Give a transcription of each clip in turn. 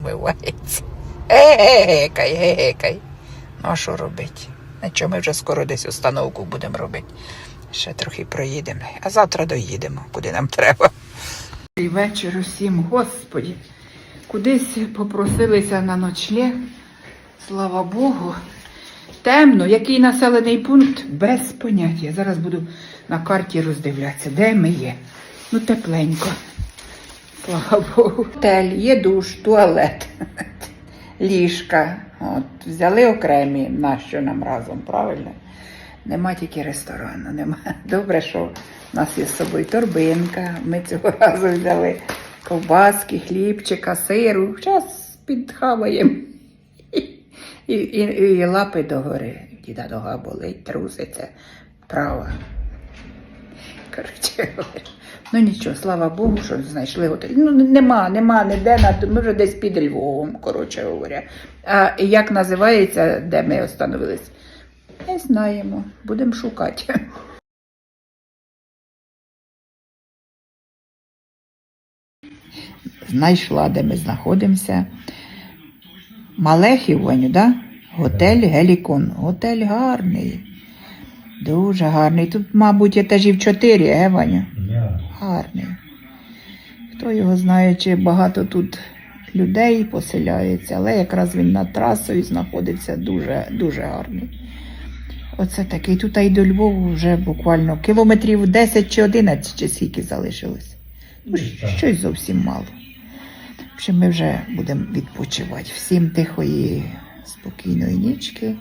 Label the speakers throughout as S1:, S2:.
S1: Вмивається. Гекай, гекай. Ну, а що робити? Нічого, ми вже скоро десь установку будемо робити. Ще трохи проїдемо, а завтра доїдемо, куди нам треба. І вечір усім, Господі, кудись попросилися на ночлег. Слава Богу. Темно, який населений пункт? Без поняття. Зараз буду на карті роздивлятися, де ми є. Ну, тепленько. Слава Богу. Готель, є душ, туалет, ліжка. От, взяли окремі, нащо нам разом, правильно? Нема тільки ресторану, нема. Добре, що в нас є з собою торбинка. Ми цього разу взяли ковбаски, хлібчика, сиру. Зараз підхаваємо. І, і, і лапи догори. Діда нога болить, труситься, права. Коротше. Ну нічого, слава Богу, що знайшли готель. Ну нема, нема, ніде на ми вже десь під Львовом, коротше говоря. А як називається, де ми остановились? Не знаємо, будемо шукати. Знайшла, де ми знаходимося. Малехів, Ваню, да? Готель Гелікон. Готель гарний. Дуже гарний. Тут, мабуть, етажів чотири, е, Ваню? Гарний. Хто його знає, чи багато тут людей поселяється, але якраз він над трасою знаходиться дуже, дуже гарний. Оце такий. Тут і до Львову вже буквально кілометрів 10 чи 11 чи скільки залишилось. Ну, щось зовсім мало. Общем, ми вже будемо відпочивати. Всім тихої, спокійної нічки.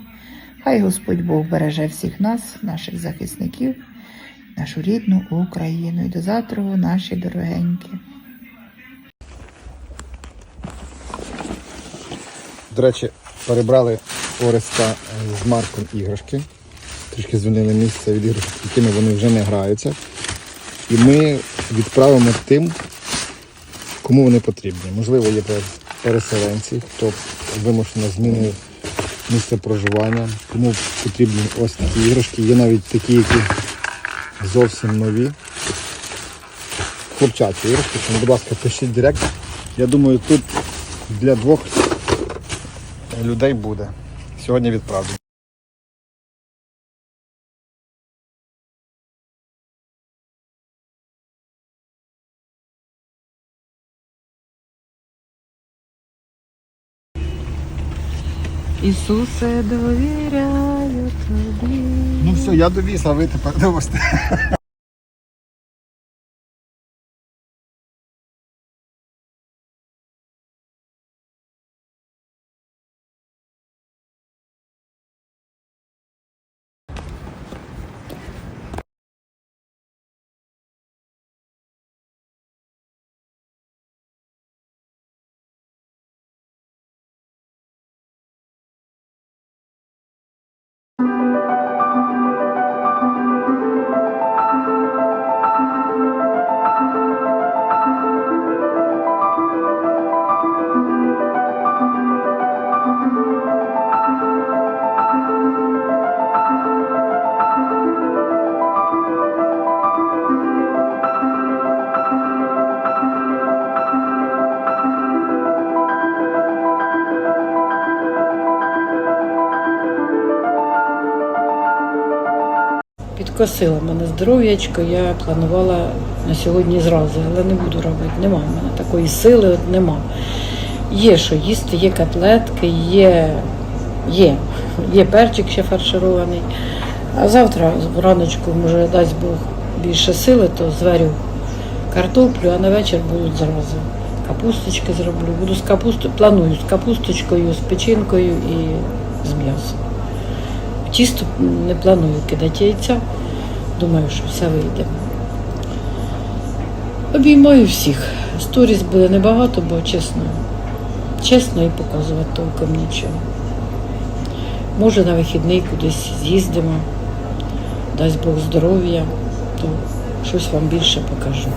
S1: Хай Господь Бог береже всіх нас, наших захисників, нашу рідну Україну. І до завтра, наші дорогенькі.
S2: До речі, перебрали Ореста з Марком іграшки. Трішки звільнили місце від іграшок, якими вони вже не граються. І ми відправимо тим, кому вони потрібні. Можливо, є переселенці, хто вимушено змінив місце проживання, кому потрібні ось такі іграшки. Є навіть такі, які зовсім нові. Курчаті розпишемо, будь ласка, пишіть директ. Я думаю, тут для двох людей буде. Сьогодні відправлю.
S1: Ісусе, довіряю тобі.
S2: Ну все, я довіз, а ви тепер довести.
S3: Підкосила мене здоров'ячко, я планувала на сьогодні зразу, але не буду робити. Нема в мене такої сили, от нема. Є що їсти, є котлетки, є, є, є перчик ще фарширований. А завтра враночку, може, дасть Бог більше сили, то зварю картоплю, а на вечір будуть зразу. Капусточки зроблю. Буду з капустою, планую з капусточкою, з печінкою і з м'ясом. Тісто не планую кидати яйця. Думаю, що все вийде. Обіймаю всіх. Сторіс буде небагато, бо чесно, чесно і показувати толком нічого. Може на вихідний кудись з'їздимо, дасть Бог здоров'я, то щось вам більше покажу.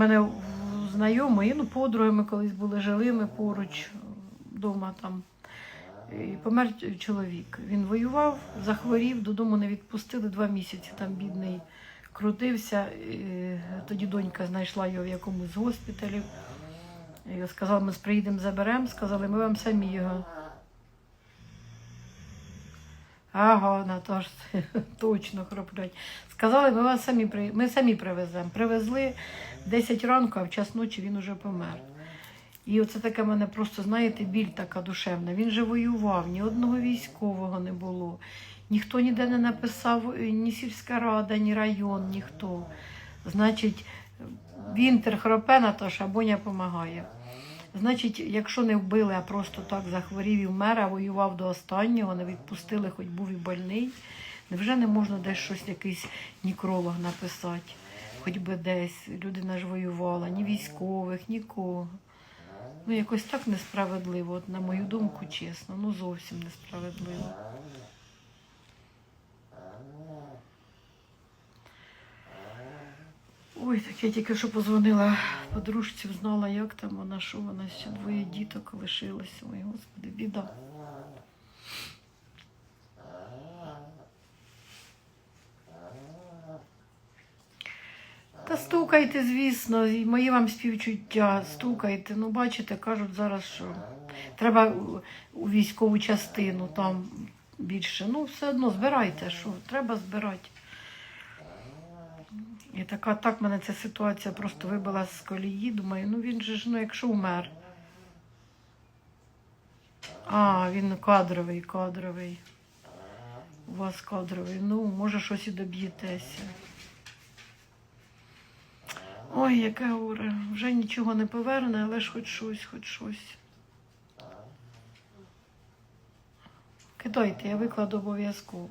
S3: Мене знайомий, ну, подруги ми колись були, жили ми поруч вдома там. І помер чоловік. Він воював, захворів, додому не відпустили два місяці. Там бідний крутився. Тоді донька знайшла його в якомусь з госпіталів. Сказала, ми приїдемо, заберемо. Сказали, ми вам самі його. Ага, Наташ, точно хроплять. Сказали, ми вас самі при... ми самі привеземо. Привезли 10 ранку, а в час ночі він уже помер. І оце таке мене просто, знаєте, біль така душевна. Він же воював, ні одного військового не було. Ніхто ніде не написав, е, ні сільська рада, ні район, ніхто. Значить, Вінтер хропе, Наташа, Боня допомагає. Значить, якщо не вбили, а просто так захворів і вмер, а воював до останнього, не відпустили, хоч був і больний, невже не можна десь щось, якийсь нікролог написати? Хоч би десь людина ж воювала, ні військових, нікого. Ну, якось так несправедливо, от, на мою думку, чесно, ну зовсім несправедливо. Ой, так я тільки що позвонила подружці, знала, як там вона, що вона ще двоє діток лишилося. Ой, господи, біда. Та стукайте, звісно, і мої вам співчуття, стукайте. Ну, бачите, кажуть зараз, що треба у- військову частину там більше. Ну, все одно збирайте, що треба збирати. І така, так мене ця ситуація просто вибила з колії. Думаю, ну він же ж, ну якщо умер. А, він кадровий, кадровий. У вас кадровий. Ну, може, щось і доб'єтеся. Ой, яке горе. Вже нічого не поверне, але ж хоч щось, хоч щось. Кидайте, я викладу обов'язково.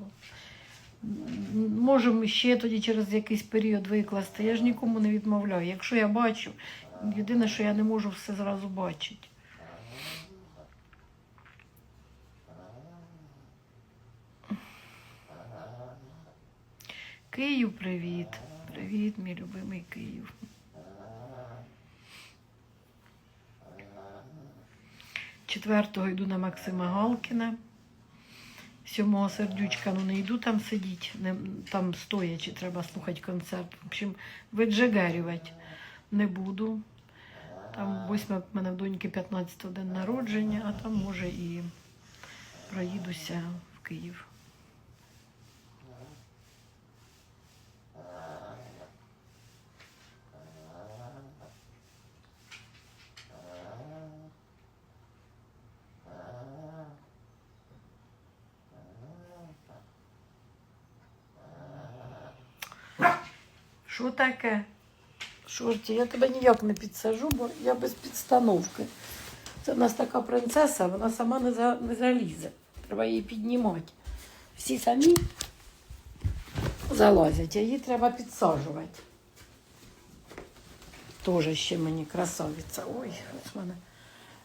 S3: Можемо ще тоді через якийсь період викласти. Я ж нікому не відмовляю. Якщо я бачу, єдине, що я не можу все зразу бачити. Київ, привіт. Привіт, мій любимий Київ. Четвертого йду на Максима Галкіна. Сьомого сердючка, ну не йду там сидіти, не, там стоячи, треба слухати концерт. В общем, виджигарювати не буду. Там 8 в мене в доньки 15 день народження, а там може і проїдуся в Київ. Що таке? Шорті, я тебе ніяк не підсажу, бо я без підстановки. Це в нас така принцеса, вона сама не, за, не залізе. Треба її піднімати. Всі самі залазять, а її треба підсаджувати. Тоже ще мені красавиця. Ой, в мене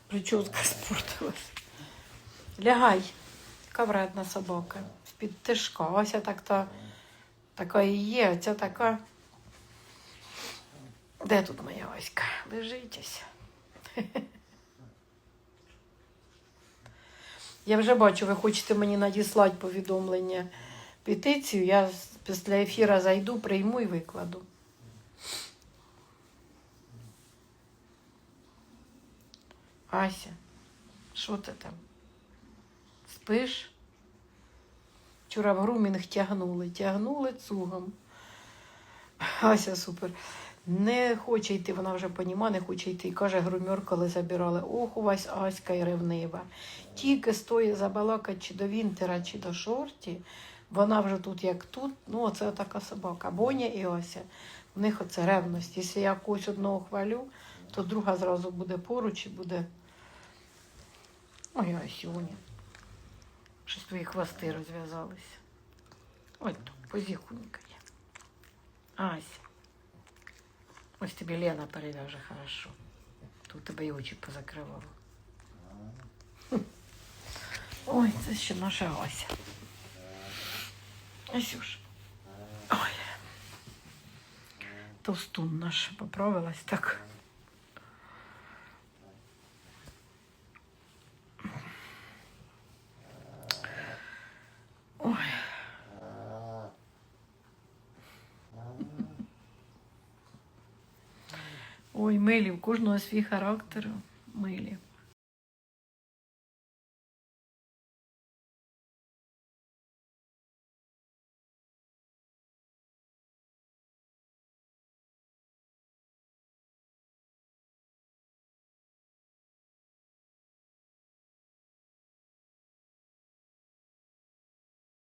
S3: прическа спортилась. Лягай, яка вредна собака. З-під тишка. Ось так та така і є, а ця така. Де тут моя Оська? Лежить ось. Я вже бачу, ви хочете мені надіслати повідомлення петицію. Я після ефіру зайду, прийму і викладу. Ася, що ти там? Спиш? Вчора в грумінг тягнули, тягнули цугом. Ася супер. Не хоче йти, вона вже поніма, не хоче йти. Каже, грумер, коли забирали. Ох, у вас Аська і ревнива. Тільки стоїть забалакати чи до Вінтера, чи до шорті. Вона вже тут як тут. Ну, оце така собака. Боня і Ася. В них оце ревність. Якщо я когось одного хвалю, то друга зразу буде поруч і буде. Ой, Асюня. Щось твої хвости розв'язалися. Ой, тут позіхунька є. Ася. Ось тобі Лена перев'яже хорошо. Тут тебе і очі позакривало. Хм. Ой, це ще наша Ася. Асюш. Ой. Товстун наш поправилась так. Милі, в кожного свій характер. Милі.